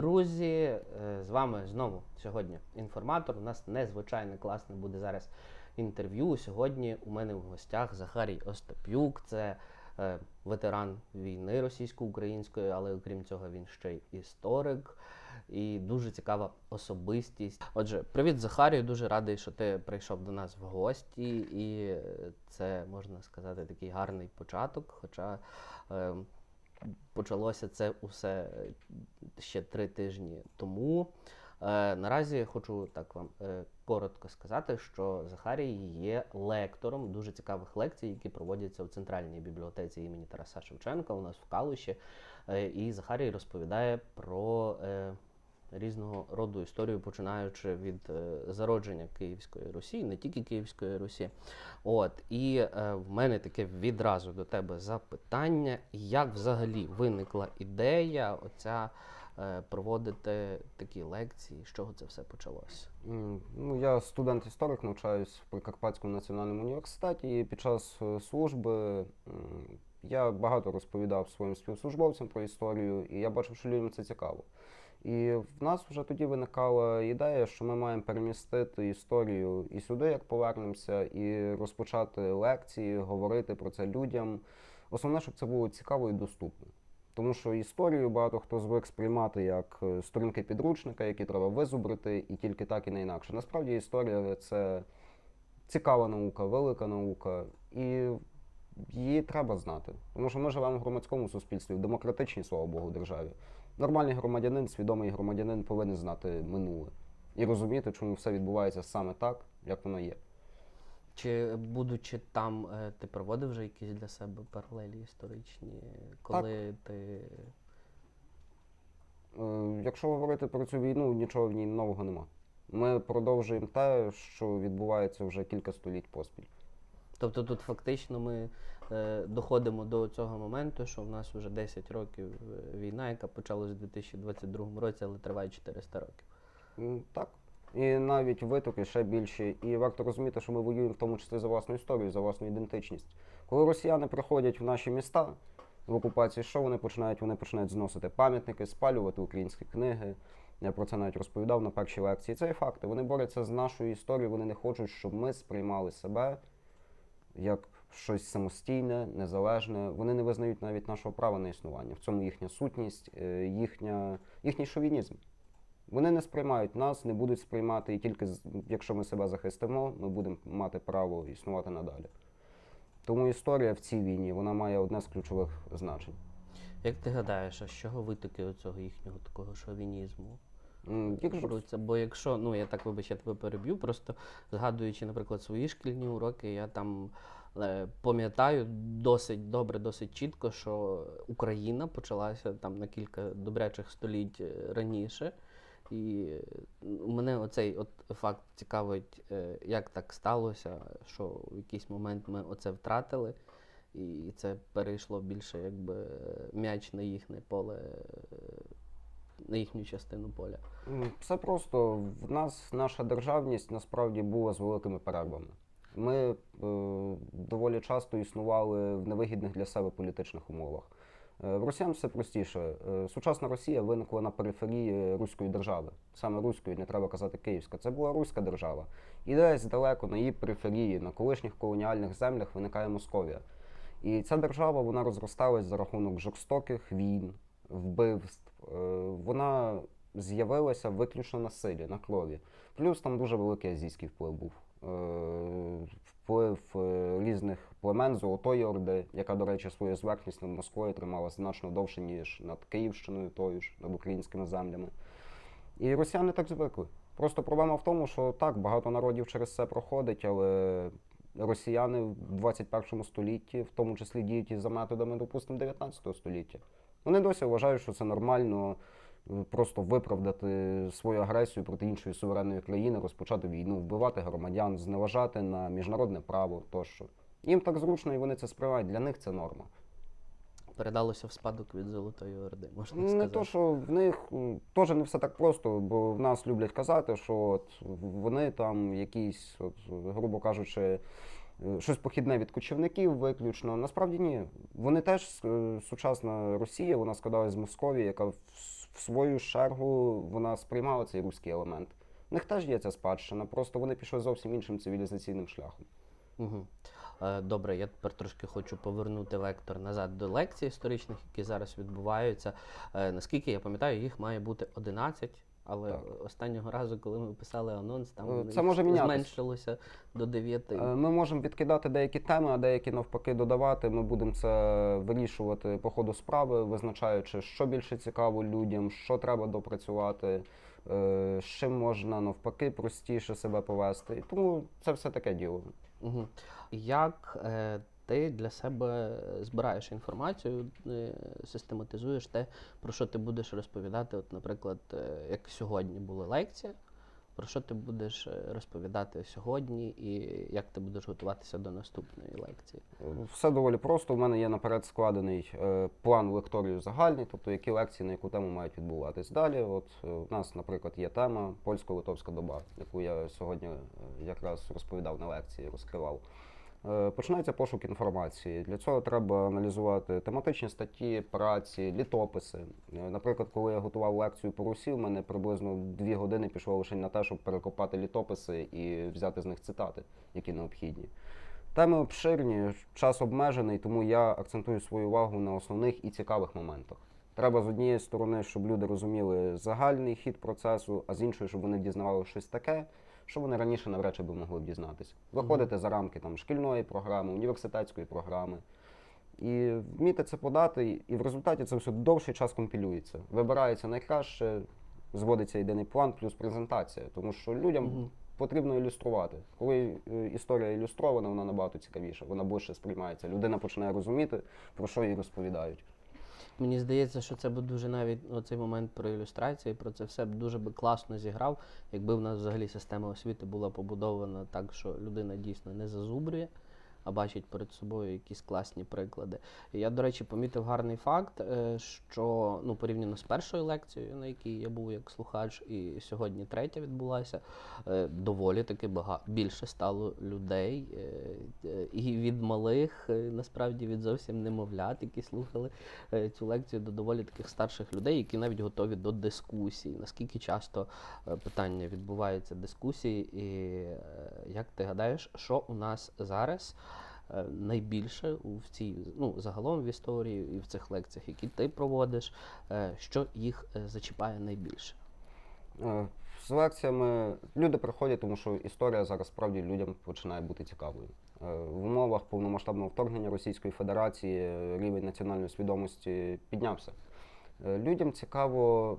Друзі, е, з вами знову сьогодні інформатор. У нас незвичайне класне буде зараз інтерв'ю. Сьогодні у мене в гостях Захарій Остапюк. Це е, ветеран війни російсько-української, але окрім цього він ще й історик і дуже цікава особистість. Отже, привіт, Захарію. Дуже радий, що ти прийшов до нас в гості, і е, це можна сказати такий гарний початок. Хоча е, почалося це усе ще три тижні тому. Е, наразі хочу так вам е, коротко сказати, що Захарій є лектором дуже цікавих лекцій, які проводяться у центральній бібліотеці імені Тараса Шевченка у нас в Калуші. Е, і Захарій розповідає про е, різного роду історію, починаючи від е, зародження Київської Русі, не тільки Київської Русі. От і е, в мене таке відразу до тебе запитання: як взагалі виникла ідея оця е, проводити такі лекції? З чого це все почалося? Ну, я студент-історик, навчаюсь в Прикарпатському національному університеті. І під час е, служби я багато розповідав своїм співслужбовцям про історію, і я бачив, що людям це цікаво. І в нас вже тоді виникала ідея, що ми маємо перемістити історію і сюди, як повернемося, і розпочати лекції, говорити про це людям. Основне, щоб це було цікаво і доступно. Тому що історію багато хто звик сприймати як е, сторінки підручника, які треба визубрити, і тільки так і не інакше. Насправді історія це цікава наука, велика наука, і її треба знати. Тому що ми живемо в громадському суспільстві, в демократичній, слава Богу, державі. Нормальний громадянин, свідомий громадянин повинен знати минуле і розуміти, чому все відбувається саме так, як воно є. Чи будучи там, е, ти проводив вже якісь для себе паралелі історичні, коли ти Е, Якщо говорити про цю війну, нічого в ній нового нема. Ми продовжуємо те, що відбувається вже кілька століть поспіль. Тобто тут фактично ми доходимо до цього моменту, що в нас вже 10 років е, війна, яка почалась у 2022 році, але триває 400 років. Так. І навіть витоки ще більші. І варто розуміти, що ми воюємо в тому числі за власну історію, за власну ідентичність. Коли росіяни приходять в наші міста в окупації, що вони починають? Вони починають зносити пам'ятники, спалювати українські книги. Я про це навіть розповідав на першій лекції. Це є факти. Вони борються з нашою історією, вони не хочуть, щоб ми сприймали себе як щось самостійне, незалежне. Вони не визнають навіть нашого права на існування. В цьому їхня сутність, е, їхня, їхній шовінізм. Вони не сприймають нас, не будуть сприймати, і тільки якщо ми себе захистимо, ми будемо мати право існувати надалі. Тому історія в цій війні вона має одне з ключових значень. Як ти гадаєш, а з чого витоки оцього їхнього такого шовінізму? Якщо? Бо якщо, ну я так вибач, я тебе переб'ю, просто згадуючи, наприклад, свої шкільні уроки, я там е, пам'ятаю досить добре, досить чітко, що Україна почалася там на кілька добрячих століть е, раніше. І е, мене оцей от факт цікавить, е, як так сталося, що в якийсь момент ми оце втратили, і це перейшло більше якби м'яч на їхнє поле, на їхню частину поля. Все просто в нас наша державність насправді була з великими перервами. Ми е, доволі часто існували в невигідних для себе політичних умовах. Е, росіян все простіше. Е, сучасна Росія виникла на периферії Руської держави. Саме Руської, не треба казати Київська. Це була Руська держава. І десь далеко на її периферії, на колишніх колоніальних землях виникає Московія. І ця держава вона розросталась за рахунок жорстоких війн, вбивств. Вона з'явилася виключно на силі, на крові. Плюс там дуже великий азійський вплив був. Е, Вплив різних племен Золотої Орди, яка, до речі, свою зверхність над Москвою тримала значно довше, ніж над Київщиною, тою ж, над українськими землями. І росіяни так звикли. Просто проблема в тому, що так, багато народів через це проходить, але росіяни в 21 столітті, в тому числі діють і за методами, допустимо, 19 століття. Вони досі вважають, що це нормально просто виправдати свою агресію проти іншої суверенної країни, розпочати війну, вбивати громадян, зневажати на міжнародне право тощо. Їм так зручно і вони це сприймають. Для них це норма. передалося в спадок від Золотої Орди, можна Не сказати. то, що в них теж не все так просто, бо в нас люблять казати, що от вони там якісь, от, грубо кажучи, е, щось похідне від кочівників виключно. Насправді ні. Вони теж е, сучасна Росія, вона складалась з Московії, яка в в свою чергу вона сприймала цей руський елемент. У них теж є ця спадщина, просто вони пішли зовсім іншим цивілізаційним шляхом. Угу. Добре, я тепер трошки хочу повернути вектор назад до лекцій історичних, які зараз відбуваються. Е, Наскільки я пам'ятаю, їх має бути 11, але Так. останнього разу, коли ми писали анонс, там Е, це може зменшилося до 9. Е, Ми можемо відкидати деякі теми, а деякі навпаки додавати. Ми будемо це вирішувати по ходу справи, визначаючи, що більше цікаво людям, що треба допрацювати, е, з чим можна навпаки простіше себе повести. Тому це все таке діло. Угу. Як е, ти для себе збираєш інформацію, е, систематизуєш те, про що ти будеш розповідати? От, наприклад, е, як сьогодні була лекція, про що ти будеш е, розповідати сьогодні, і як ти будеш готуватися до наступної лекції? Все доволі просто. У мене є наперед складений план лекторію загальний, тобто які лекції на яку тему мають відбуватись далі. От у нас, наприклад, є тема польсько-литовська доба, яку я сьогодні якраз розповідав на лекції, розкривав. Е, Починається пошук інформації. Для цього треба аналізувати тематичні статті, праці, літописи. Е, Наприклад, коли я готував лекцію по Русі, в мене приблизно дві години пішло лише на те, щоб перекопати літописи і взяти з них цитати, які необхідні. Теми обширні, час обмежений, тому я акцентую свою увагу на основних і цікавих моментах. Треба з однієї сторони, щоб люди розуміли загальний хід процесу, а з іншої, щоб вони дізнавали щось таке, що вони раніше навряд чи би могли б дізнатися. Виходити за рамки там, шкільної програми, університетської програми. І вміти це подати, і в результаті це все довший час компілюється. Вибирається найкраще, зводиться єдиний план плюс презентація, тому що людям Мгм. потрібно ілюструвати. Коли е, історія ілюстрована, вона набагато цікавіша, вона ближче сприймається. Людина починає розуміти, про що їй розповідають. Мені здається, що це б дуже навіть оцей момент про ілюстрації, про це все б дуже би класно зіграв, якби в нас взагалі система освіти була побудована так, що людина дійсно не зазубрює, а бачить перед собою якісь класні приклади. Я, до речі, помітив гарний факт, е, що ну, порівняно з першою лекцією, на якій я був як слухач, і сьогодні третя відбулася, е, доволі таки бага... більше стало людей, е, і від малих, насправді від зовсім немовлят, які слухали цю лекцію до доволі таких старших людей, які навіть готові до дискусій. Наскільки часто питання відбуваються дискусії, і як ти гадаєш, що у нас зараз найбільше у в цій ну загалом в історії і в цих лекціях, які ти проводиш, е, що їх е, зачіпає найбільше? Е, З лекціями люди приходять, тому що історія зараз справді людям починає бути цікавою. Е, В умовах повномасштабного вторгнення Російської Федерації е, рівень національної свідомості піднявся. Е, Людям цікаво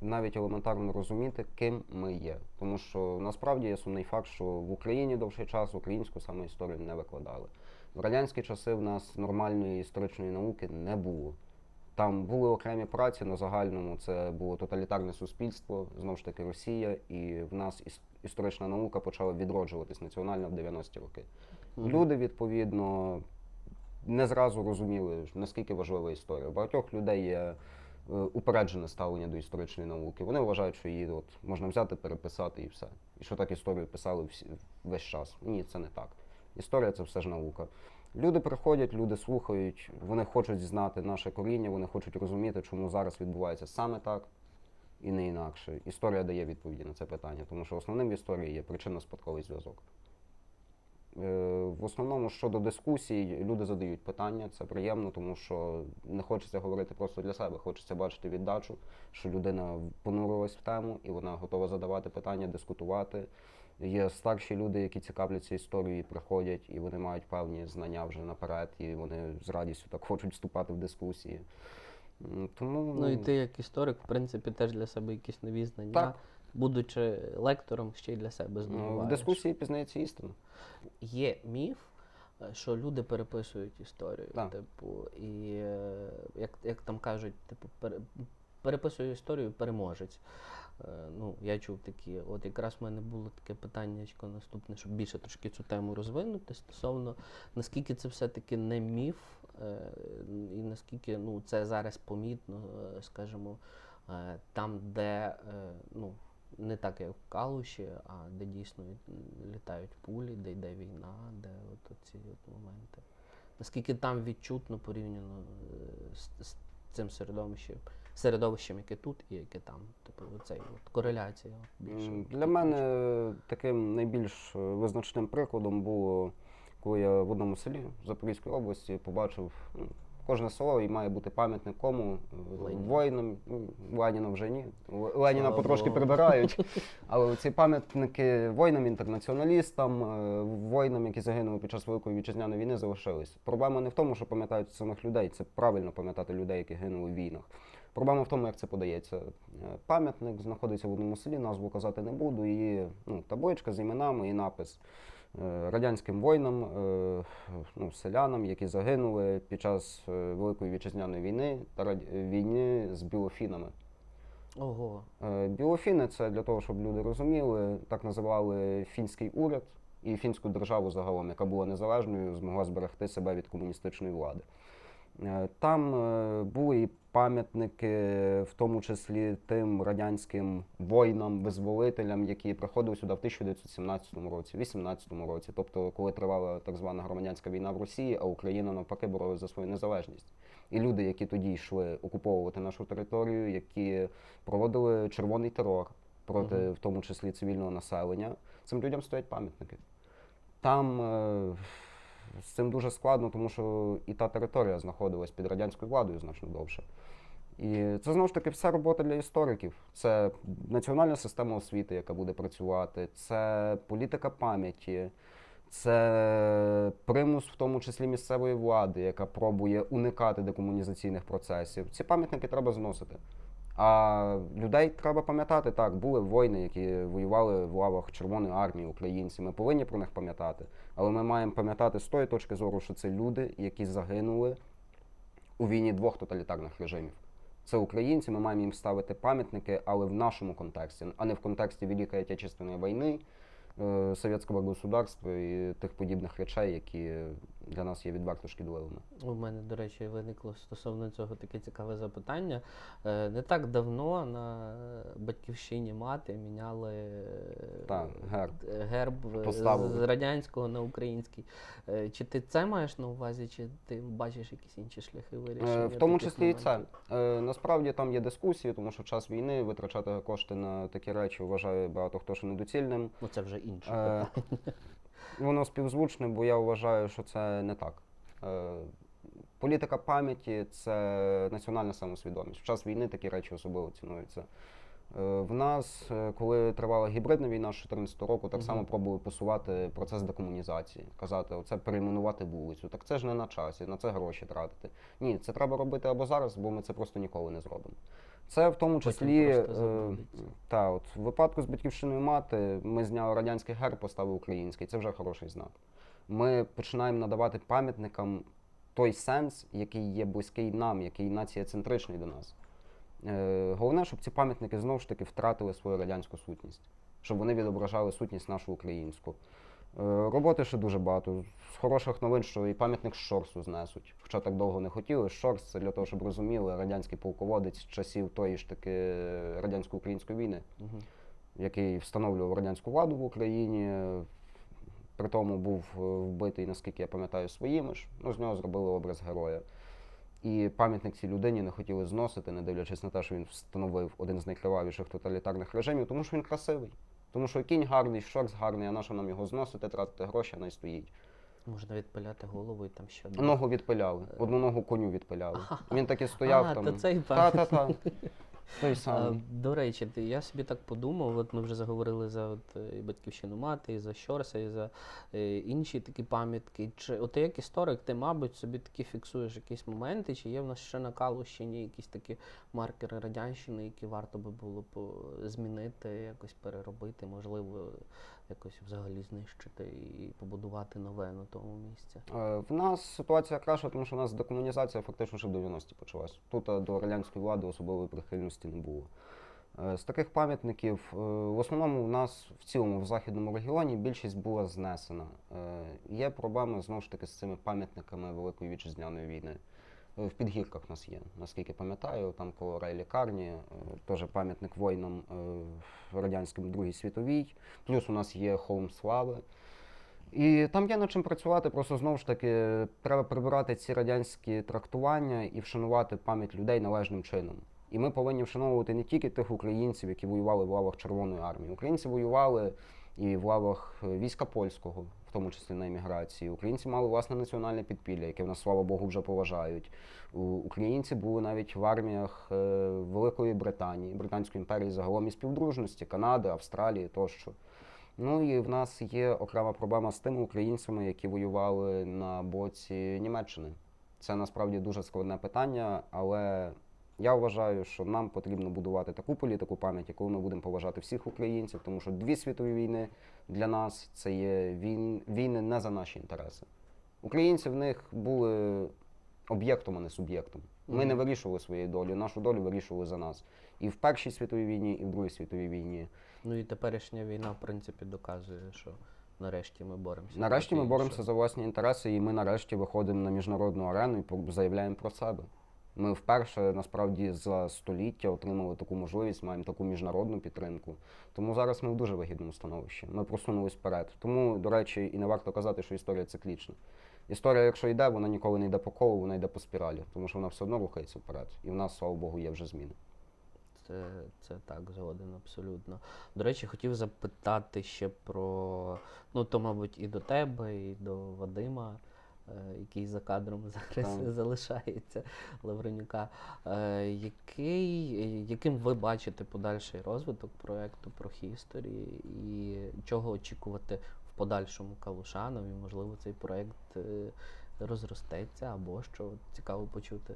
навіть елементарно розуміти, ким ми є. Тому що насправді є сумний факт, що в Україні довший час українську саме історію не викладали. В радянські часи в нас нормальної історичної науки не було. Там були окремі праці на загальному. Це було тоталітарне суспільство, знову ж таки Росія, і в нас іс- історична наука почала відроджуватись національно в 90-ті роки. Люди, відповідно, не зразу розуміли, наскільки важлива історія. У багатьох людей є е, упереджене ставлення до історичної науки. Вони вважають, що її от можна взяти, переписати і все. І що так історію писали всі, весь час. Ні, це не так. Історія це все ж наука. Люди приходять, люди слухають, вони хочуть знати наше коріння, вони хочуть розуміти, чому зараз відбувається саме так і не інакше. Історія дає відповіді на це питання, тому що основним в історії є причинно-спадковий зв'язок. Е, В основному щодо дискусій, люди задають питання, це приємно, тому що не хочеться говорити просто для себе, хочеться бачити віддачу, що людина понурилась в тему і вона готова задавати питання, дискутувати. Є старші люди, які цікавляться історією, приходять, і вони мають певні знання вже наперед, і вони з радістю так хочуть вступати в дискусії. Тому Ну і ти, як історик, в принципі, теж для себе якісь нові знання, Так. будучи лектором, ще й для себе ну, в дискусії пізнається істина. Є міф, що люди переписують історію. Так. Типу, і е, як, як там кажуть, типу, переписує історію переможець. Е, Ну, я чув такі. От якраз в мене було таке питання наступне, щоб більше трошки цю тему розвинути стосовно наскільки це все-таки не міф, е, і наскільки ну, це зараз помітно, е, скажімо, там, де ну, не так, як в Калуші, а де дійсно літають пулі, де йде війна, де от ці от моменти. Наскільки там відчутно порівняно з, з цим середовищем, середовищем, яке тут і яке там. Типу, оцей от кореляція більше. Для мене таким найбільш е, визначним прикладом було, коли я в одному селі Запорізької області побачив ну, кожне село і має бути пам'ятник кому Е, воїнам. Ну, Леніна вже ні. Леніна Слава потрошки Богу. прибирають. Але ці пам'ятники воїнам-інтернаціоналістам, е, воїнам, які загинули під час Великої вітчизняної війни, залишились. Проблема не в тому, що пам'ятають самих людей. Це правильно пам'ятати людей, які гинули в війнах. Проблема в тому, як це подається. Е, Пам'ятник знаходиться в одному селі, назву казати не буду. І ну, табличка з іменами і напис е, радянським воїнам, е, ну, селянам, які загинули під час Великої вітчизняної війни та раді- війни з білофінами. Ого. Білофіни це для того, щоб люди розуміли, так називали фінський уряд і фінську державу загалом, яка була незалежною, змогла зберегти себе від комуністичної влади. Е, Там е, були і пам'ятники, в тому числі тим радянським воїнам-визволителям, які приходили сюди в 1917 році, 18 році, тобто коли тривала так звана громадянська війна в Росії, а Україна навпаки боролася за свою незалежність. І люди, які тоді йшли окуповувати нашу територію, які проводили червоний терор проти, Мгм. в тому числі цивільного населення, цим людям стоять пам'ятники. Там е, з цим дуже складно, тому що і та територія знаходилась під радянською владою значно довше. І це знову ж таки вся робота для істориків. Це національна система освіти, яка буде працювати, це політика пам'яті, це примус, в тому числі місцевої влади, яка пробує уникати декомунізаційних процесів. Ці пам'ятники треба зносити. А людей треба пам'ятати. Так, були воїни, які воювали в лавах Червоної армії, українці. Ми повинні про них пам'ятати. Але ми маємо пам'ятати з тої точки зору, що це люди, які загинули у війні двох тоталітарних режимів. Це українці, ми маємо їм ставити пам'ятники, але в нашому контексті, а не в контексті Великої Отечественної війни, е, совєтського государства і тих подібних речей, які для нас є відверто шкідливими. У мене, до речі, виникло стосовно цього таке цікаве запитання. Е, Не так давно на батьківщині мати міняли е, Так, герб. герб Поставили. з радянського на український. Е, Чи ти це маєш на увазі, чи ти бачиш якісь інші шляхи вирішення? В тому числі і це. Насправді там є дискусії, тому що в час війни витрачати кошти на такі речі вважає багато хто що недоцільним. Ну це вже інше питання. Воно співзвучне, бо я вважаю, що це не так. Е, Політика пам'яті це національна самосвідомість. В час війни такі речі особливо цінуються. Е, В нас, е, коли тривала гібридна війна з 2014 року, так само пробували посувати процес декомунізації, казати, оце перейменувати вулицю. Так це ж не на часі, на це гроші тратити. Ні, це треба робити або зараз, бо ми це просто ніколи не зробимо. Це в тому числі е, та, от в випадку з батьківщиною мати ми зняли радянський герб, поставили український. Це вже хороший знак. Ми починаємо надавати пам'ятникам той сенс, який є близький нам, який націєцентричний до нас. Е, головне, щоб ці пам'ятники знову ж таки втратили свою радянську сутність, щоб вони відображали сутність нашу українську. Е, роботи ще дуже багато. З хороших новин, що і пам'ятник Шорсу знесуть. Хоча так довго не хотіли. Шорс це для того, щоб розуміли, радянський полководець з часів тої ж таки радянсько-української війни Мгм. який встановлював радянську владу в Україні. При тому був е, вбитий, наскільки я пам'ятаю, своїми ж. Ну, з нього зробили образ героя. І пам'ятник цій людині не хотіли зносити, не дивлячись на те, що він встановив один з найкривавіших тоталітарних режимів, тому що він красивий. Тому що кінь гарний, шорс гарний, а на що нам його зносити, тратити гроші, а не стоїть. Можна відпиляти голову і там ще Ногу відпиляли, одну ногу коню відпиляли. Він так і стояв а, там. то цей Та, пам'ятник. та, та. Той А, самий. До речі, ти- я собі так подумав, от ми вже заговорили за от, е, і батьківщину мати, і за Щорса, і за е, інші такі пам'ятки. Чи от ти як історик, ти, мабуть, собі такі фіксуєш якісь моменти, чи є в нас ще на Калущині якісь такі маркери радянщини, які варто би було по- змінити, якось переробити, можливо, якось взагалі знищити і побудувати нове на тому місці. Е, В нас ситуація краща, тому що у нас декомунізація фактично ще в 90-ті почалась. Тут е, до радянської влади особливої прихильності не було. Е, З таких пам'ятників, в основному в нас в цілому в західному регіоні більшість була знесена. Є проблеми знову ж таки з цими пам'ятниками Великої вітчизняної війни. Е, В підгірках нас є, наскільки пам'ятаю, там коло райлікарні, е, теж пам'ятник воїнам е, радянським Другій світовій. Плюс у нас є холм слави. І там є над чим працювати, просто знову ж таки треба прибирати ці радянські трактування і вшанувати пам'ять людей належним чином. І ми повинні вшановувати не тільки тих українців, які воювали в лавах Червоної армії. Українці воювали і в лавах війська польського, тому числі на еміграції. Українці мали власне національне підпілля, яке в нас, слава Богу, вже поважають. Українці були навіть в арміях е, Великої Британії, Британської імперії загалом і співдружності, Канади, Австралії тощо. Ну і в нас є окрема проблема з тими українцями, які воювали на боці Німеччини. Це насправді дуже складне питання, але я вважаю, що нам потрібно будувати таку політику пам'яті, коли ми будемо поважати всіх українців, тому що дві світові війни для нас це є війн, війни не за наші інтереси. Українці в них були об'єктом, а не суб'єктом. Ми не вирішували своєї долі, нашу долю вирішували за нас. І в Першій світовій війні, і в Другій світовій війні. Ну і теперішня війна, в принципі, доказує, що нарешті ми боремося. Нарешті ми боремося за власні інтереси, і ми нарешті виходимо на міжнародну арену і заявляємо про себе. Ми вперше насправді за століття отримали таку можливість, маємо таку міжнародну підтримку. Тому зараз ми в дуже вигідному становищі. Ми просунулись вперед. Тому, до речі, і не варто казати, що історія циклічна. Історія, якщо йде, вона ніколи не йде по колу, вона йде по спіралі, тому що вона все одно рухається вперед. І в нас, слава Богу, є вже зміни. Це, це так, згоден абсолютно. До речі, хотів запитати ще про. Ну, то, мабуть, і до тебе, і до Вадима, який за кадром зараз Так. залишається Лавренюка. Е, який, яким ви бачите подальший розвиток проєкту про History і чого очікувати в подальшому Калушанові? Можливо, цей проєкт е, розростеться, або що цікаво почути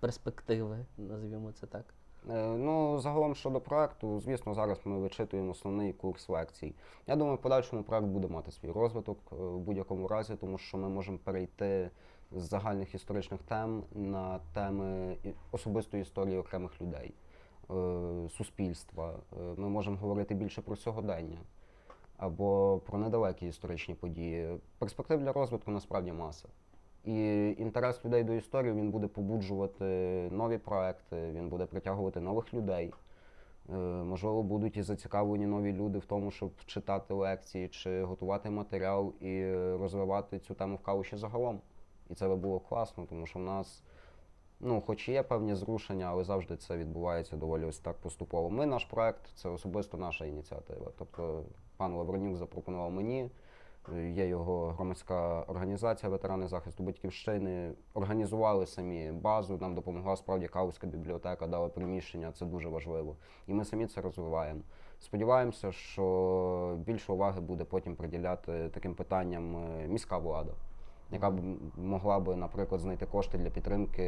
перспективи, назвімо це так. Е, Ну, загалом щодо проекту, звісно, зараз ми вичитуємо основний курс лекцій. Я думаю, в подальшому проект буде мати свій розвиток е, в будь-якому разі, тому що ми можемо перейти з загальних історичних тем на теми особистої історії окремих людей, е, суспільства. Ми можемо говорити більше про сьогодення або про недалекі історичні події. Перспектив для розвитку насправді маса. І інтерес людей до історії він буде побуджувати нові проекти, він буде притягувати нових людей. Е, Можливо, будуть і зацікавлені нові люди в тому, щоб читати лекції чи готувати матеріал і розвивати цю тему в калуші загалом. І це би було класно, тому що в нас, ну, хоч є певні зрушення, але завжди це відбувається доволі ось так поступово. Ми, наш проект, це особисто наша ініціатива. Тобто пан Лавренюк запропонував мені. Є його громадська організація ветерани захисту батьківщини. Організували самі базу. Нам допомогла справді Каузька бібліотека, дала приміщення. Це дуже важливо. І ми самі це розвиваємо. Сподіваємося, що більше уваги буде потім приділяти таким питанням е, міська влада, яка б могла би, наприклад, знайти кошти для підтримки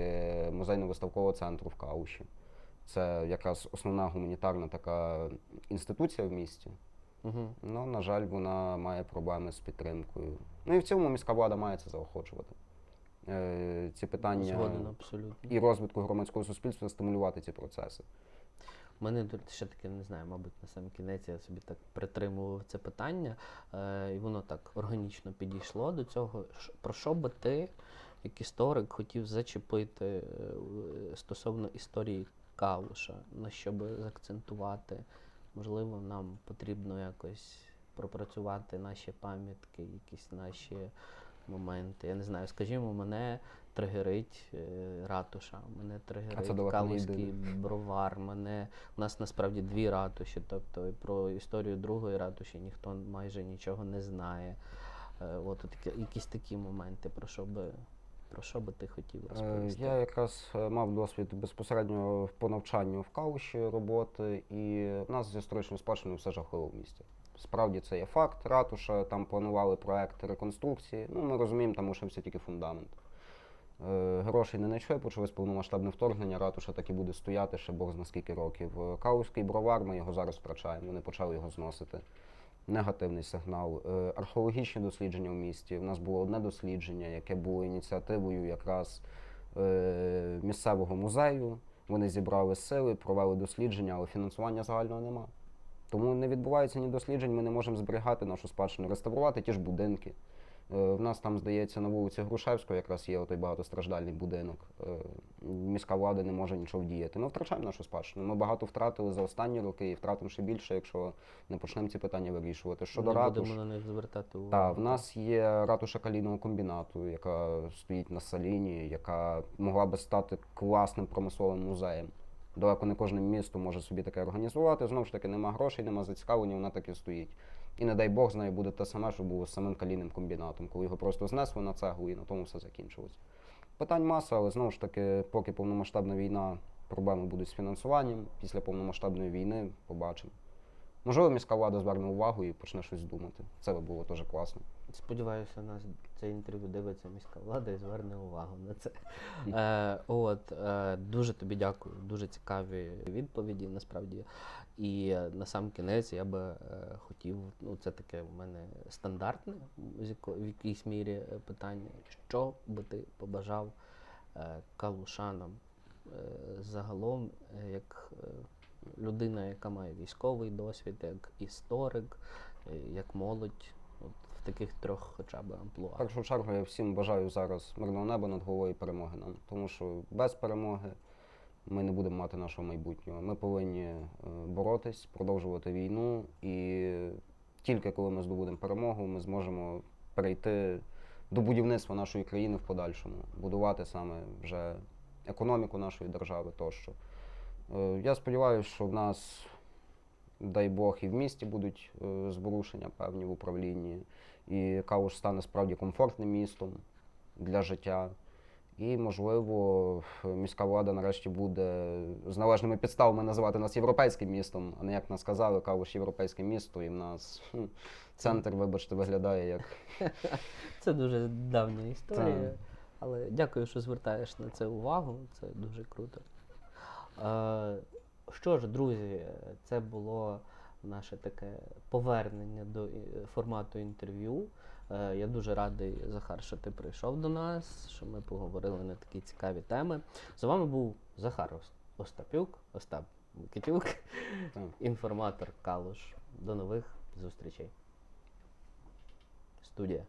музейно-виставкового центру в Кауші. Це якраз основна гуманітарна така інституція в місті. Угу. Ну, на жаль, вона має проблеми з підтримкою. Ну і в цілому міська влада має це заохочувати. Е, ці питання Згоден абсолютно. і розвитку громадського суспільства стимулювати ці процеси. У мене тут ще таке, не знаю, мабуть, на сам кінець я собі так притримував це питання, е, і воно так органічно підійшло до цього. Про що би ти, як історик, хотів зачепити е, стосовно історії Калуша, на що би заакцентувати? Можливо, нам потрібно якось пропрацювати наші пам'ятки, якісь наші моменти. Я не знаю, скажімо, мене тригерить е, ратуша, мене тригерить Калузький бровар. Мене у нас насправді дві ратуші, тобто і про історію другої ратуші ніхто майже нічого не знає. Е, От такі, якісь такі моменти, про що би, про що би ти хотів Е, розповісти? Я якраз е, мав досвід безпосередньо по навчанню в Кауші роботи, і в нас з історичною спадщиною все жахливо в місті. Справді це є факт. Ратуша там планували проект реконструкції. Ну, ми розуміємо, там лишився тільки фундамент. Е, Грошей не знайшли, почалось повномасштабне вторгнення, ратуша так і буде стояти ще Бог зна скільки років. Каузький бровар, ми його зараз втрачаємо, вони почали його зносити. Негативний сигнал. Е, Археологічні дослідження в місті. У нас було одне дослідження, яке було ініціативою якраз е, місцевого музею. Вони зібрали сили, провели дослідження, але фінансування загального нема. Тому не відбувається ні досліджень, ми не можемо зберігати нашу спадщину, реставрувати ті ж будинки. Е, В нас там, здається, на вулиці Грушевського якраз є той багатостраждальний будинок. Е, Міська влада не може нічого вдіяти. Ми втрачаємо нашу спадщину. Ми багато втратили за останні роки і втратимо ще більше, якщо не почнемо ці питання вирішувати. Щодо ратуш, будемо на них звертати увагу. так, в нас є ратуша калійного комбінату, яка стоїть на Саліні, яка могла би стати класним промисловим музеєм. Далеко не кожне місто може собі таке організувати. Знову ж таки, нема грошей, нема зацікавлення, вона так і стоїть. І не дай Бог з нею буде те саме, що було з самим калійним комбінатом, коли його просто знесли на цеглу і на тому все закінчилось. Питань маса, але знову ж таки, поки повномасштабна війна, проблеми будуть з фінансуванням. Після повномасштабної війни побачимо. Можливо, міська влада зверне увагу і почне щось думати. Це би було теж класно. Сподіваюся, нас це інтерв'ю дивиться міська влада і зверне увагу на це. Е, от, е, дуже тобі дякую, дуже цікаві відповіді насправді. І е, на сам кінець я би е, хотів, ну це таке у мене стандартне в якійсь мірі е, питання. Що би ти побажав калушанам загалом, як людина, яка має військовий досвід, як історик, як молодь, в таких трьох хоча б В амплуа. першу чергу я всім бажаю зараз мирного неба над головою перемоги нам. Тому що без перемоги ми не будемо мати нашого майбутнього. Ми повинні е, боротись, продовжувати війну, і тільки коли ми здобудемо перемогу, ми зможемо перейти до будівництва нашої країни в подальшому, будувати саме вже економіку нашої держави тощо. Е, Я сподіваюся, що в нас, дай Бог, і в місті будуть е, зворушення певні в управлінні, і Калуш стане справді комфортним містом для життя. І, можливо, міська влада нарешті буде з належними підставами називати нас європейським містом, а не як нас казали, Калуш європейське місто, і в нас хм, центр, вибачте, виглядає як Це дуже давня історія. Так. Але дякую, що звертаєш на це увагу. Це дуже круто. Е, що ж, друзі, це було наше таке повернення до формату інтерв'ю. Е, я дуже радий, Захар, що ти прийшов до нас, що ми поговорили на такі цікаві теми. З вами був Захар Остапюк, Остап Китюк, інформатор Калуш. До нових зустрічей. Студія.